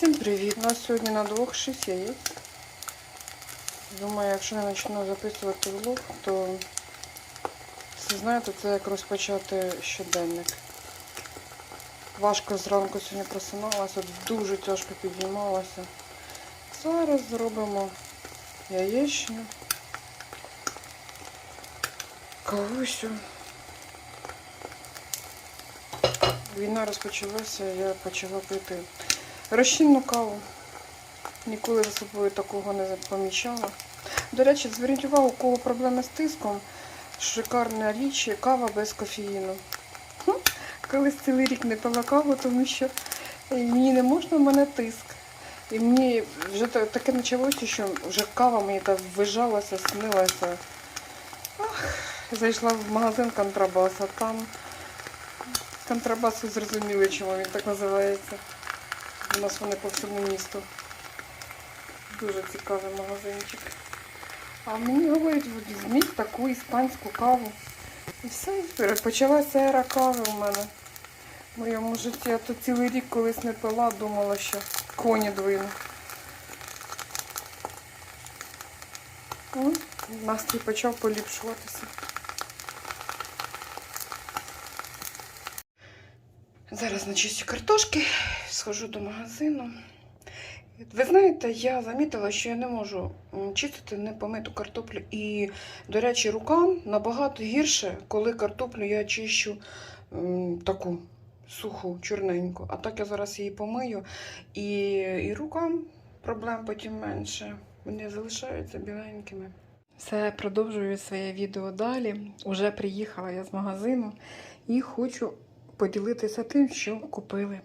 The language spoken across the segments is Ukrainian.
Всім привіт! У нас сьогодні на двох 6 яєць. Думаю, якщо я почну записувати влог, то всі знаєте, це як розпочати щоденник. Важко зранку сьогодні просиналася, дуже тяжко підіймалася. Зараз зробимо яєчню, кавусю. Війна розпочалася, я почала пити розчинну каву. Ніколи за собою такого не помічала. До речі, зверніть увагу, у кого проблеми з тиском. Шикарна річ, кава без кофеїну. Колись цілий рік не пила каву, тому що мені не можна, в мене тиск. І мені вже та- таке почалося, що вже кава мені так вижалася, снилася. Ах, зайшла в магазин контрабас, а там контрабас ви зрозуміли, чому він так називається. У нас вони по всьому місту. Дуже цікавий магазинчик. А мені говорять, візьміть таку іспанську каву. І все, і тепер почалася ера кави у мене. В моєму житті я то цілий рік колись не пила, думала, що коні двину. О, настрій почав поліпшуватися. Зараз начистю картошки, схожу до магазину. Ви знаєте, я замітила, що я не можу чистити непомиту картоплю. І, до речі, рукам набагато гірше, коли картоплю я чищу таку суху, чорненьку. А так я зараз її помию. І, і рукам проблем потім менше. Вони залишаються біленькими. Все, продовжую своє відео далі. Уже приїхала я з магазину і хочу поділитися тим, що купили.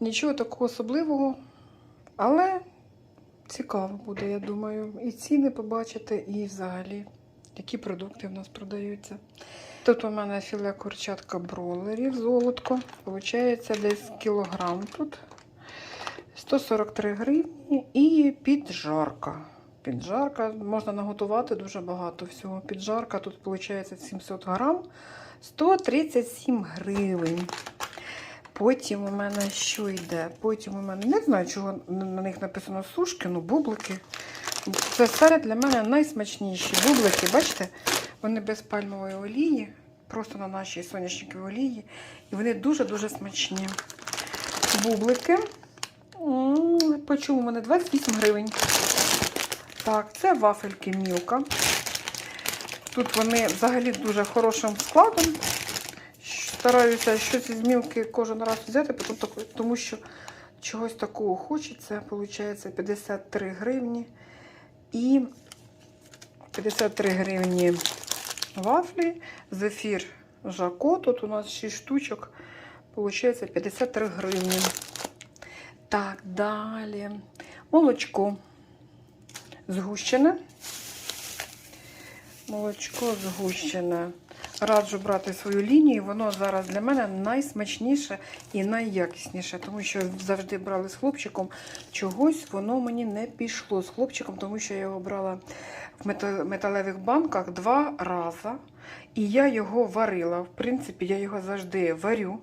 Нічого такого особливого, але цікаво буде, я думаю, і ціни побачити, і взагалі, які продукти в нас продаються. Тут у мене філе курчатка бролерів, золотко. Получається десь кілограм тут. 143 гривні і піджарка. Піджарка можна наготувати дуже багато всього. Піджарка тут виходить 700 грам, 137 гривень. Потім у мене що йде? Потім у мене не знаю, чого на них написано сушки, ну бублики. Це все для мене найсмачніші бублики. Бачите, вони без пальмової олії, просто на нашій соняшниковій олії. І вони дуже-дуже смачні. Бублики. М, По чому у мене 28 гривень. Так, це вафельки мілка. Тут вони взагалі дуже хорошим складом. Стараюся щось із мілки кожен раз взяти, тому що чогось такого хочеться. Получається 53 гривні. І 53 гривні вафлі. Зефір Жако. Тут у нас 6 штучок. Получається 53 гривні. Так, далі. Молочко згущене. Молочко згущене. Раджу брати свою лінію, воно зараз для мене найсмачніше і найякісніше, тому що завжди брали з хлопчиком. Чогось воно мені не пішло з хлопчиком, тому що я його брала в металевих банках два рази. І я його варила. В принципі, я його завжди варю.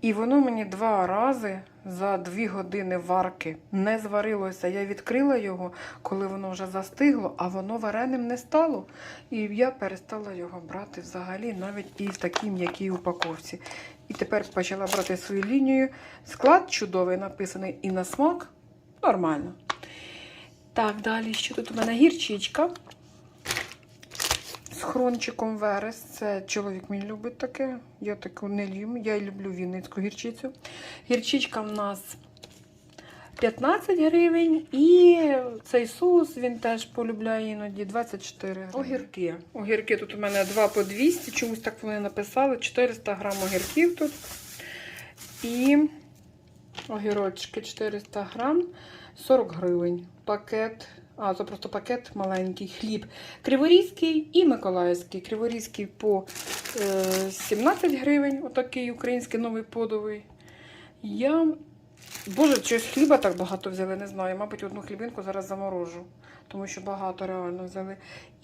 І воно мені два рази за дві години варки не зварилося. Я відкрила його, коли воно вже застигло, а воно вареним не стало. І я перестала його брати взагалі, навіть і в такій м'якій упаковці. І тепер почала брати свою лінію. Склад чудовий написаний і на смак нормально. Так, далі, що тут у мене гірчичка. З хрончиком верес. Це чоловік мій любить таке. Я таку не люблю. Я люблю вінницьку гірчицю. Гірчичка в нас 15 гривень. І цей соус він теж полюбляє іноді 24 гривень. Огірки. Огірки тут у мене 2 по 200. Чомусь так вони написали. 400 грам огірків тут. І огірочки 400 грам, 40 гривень. Пакет. А, це просто пакет маленький хліб. Криворізький і Миколаївський. Криворізький по е, 17 гривень, отакий український новий подовий. Я. Боже, щось хліба так багато взяли, не знаю. Мабуть, одну хлібинку зараз заморожу, тому що багато реально взяли.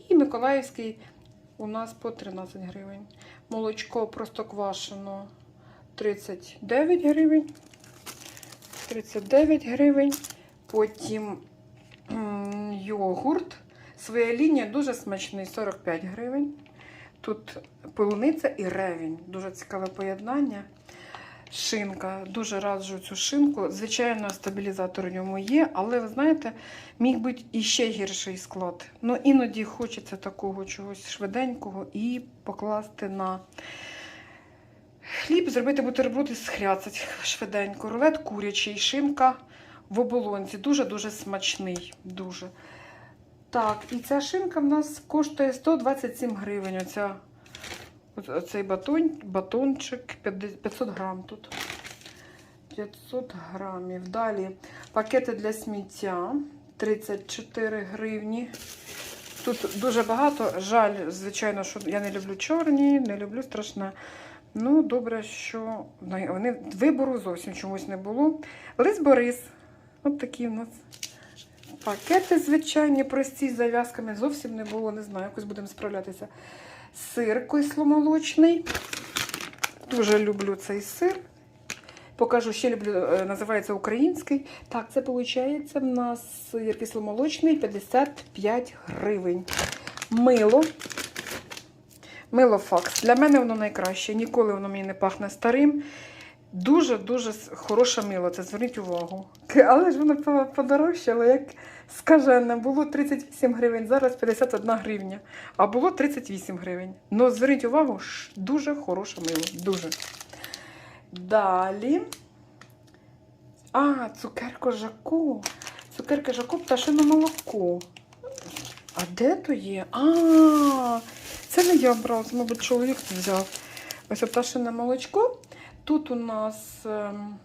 І Миколаївський у нас по 13 гривень. Молочко просто квашено 39 гривень. 39 гривень. Потім йогурт. Своя лінія дуже смачний 45 гривень. Тут полуниця і ревінь. Дуже цікаве поєднання. Шинка. Дуже раджу цю шинку. Звичайно, стабілізатор у ньому є, але ви знаєте, міг бути іще гірший склад. Ну, іноді хочеться такого чогось швиденького і покласти на хліб, зробити бутерброд із хряцать швиденько. Рулет курячий, шинка в оболонці. Дуже-дуже смачний. Дуже. Так, і ця шинка в нас коштує 127 гривень. Оця, оцей батон, батончик 50 500 грам тут. 500 грамів. Далі пакети для сміття 34 гривні. Тут дуже багато. Жаль, звичайно, що я не люблю чорні, не люблю страшне. Ну, добре, що вони вибору зовсім чомусь не було. Лис Борис. От такі в нас пакети звичайні, прості з зав'язками. Зовсім не було, не знаю, якось будемо справлятися. Сир кисломолочний. Дуже люблю цей сир. Покажу, ще люблю, е, називається український. Так, це виходить в нас сир кисломолочний 55 гривень. Мило. Мило факс. Для мене воно найкраще. Ніколи воно мені не пахне старим. Дуже-дуже хороше мило, це зверніть увагу. Але ж воно по- подорожчало, як скажене, було 38 гривень, зараз 51 гривня. А було 38 гривень. Ну, зверніть увагу, дуже хороше мило. Дуже. Далі. А, цукерко жако. Цукерка жако, пташине молоко. А де то є? А, це не я брав, це, мабуть, чоловік взяв. Ось пташине молочко. Тут у нас. ем,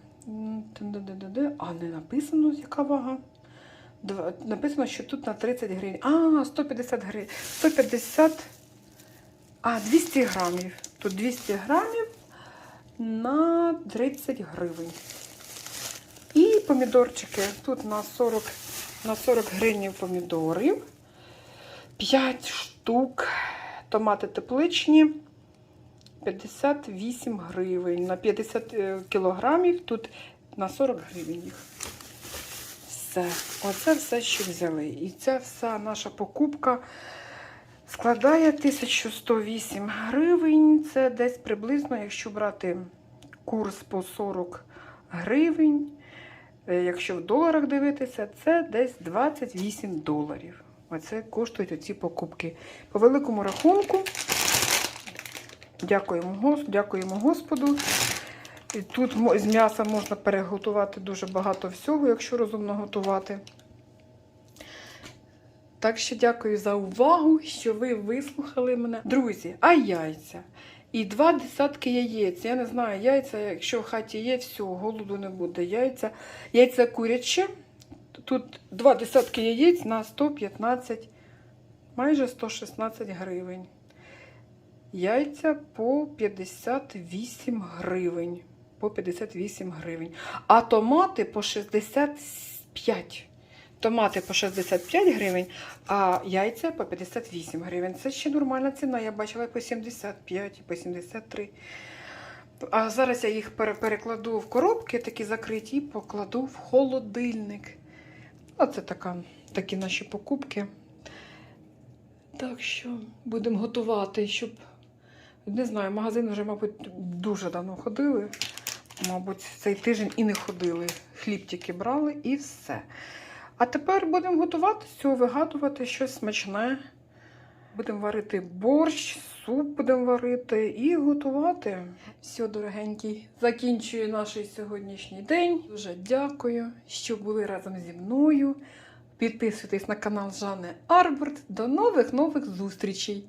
А, не написано, яка вага. Написано, що тут на 30 гривень. А, 150 гривень. 150. А, 200 грамів. Тут 200 грамів на 30 гривень. І помідорчики. Тут на 40, на 40 гривень помідорів. 5 штук. Томати тепличні. 58 гривень. На 50 е, кілограмів тут на 40 гривень їх. Все. Оце все, що взяли. І ця вся наша покупка складає 1108 гривень. Це десь приблизно, якщо брати курс по 40 гривень. е, Якщо в доларах дивитися, це десь 28 доларів. Оце коштують оці покупки. По великому рахунку. Дякуємо, дякуємо Господу. І тут з м'яса можна переготувати дуже багато всього, якщо розумно готувати. Так що дякую за увагу, що ви вислухали мене. Друзі, а яйця? І два десятки яєць. Я не знаю, яйця, якщо в хаті є, все, голоду не буде. Яйця, яйця курячі. Тут два десятки яєць на 115, майже 116 гривень. Яйця по 58 гривень. По 58 гривень. А томати по 65. Томати по 65 гривень, а яйця по 58 гривень. Це ще нормальна ціна. Я бачила по 75, і по 73. А зараз я їх перекладу в коробки, такі закриті, і покладу в холодильник. Оце така, такі наші покупки. Так що будемо готувати, щоб. Не знаю, в магазин вже, мабуть, дуже давно ходили. Мабуть, цей тиждень і не ходили. Хліб тільки брали і все. А тепер будемо готувати з цього, вигадувати щось смачне. Будемо варити борщ, суп будемо варити і готувати. Все, дорогенькі, закінчую наш сьогоднішній день. Дуже дякую, що були разом зі мною. Підписуйтесь на канал Жанни Арборт. До нових нових зустрічей!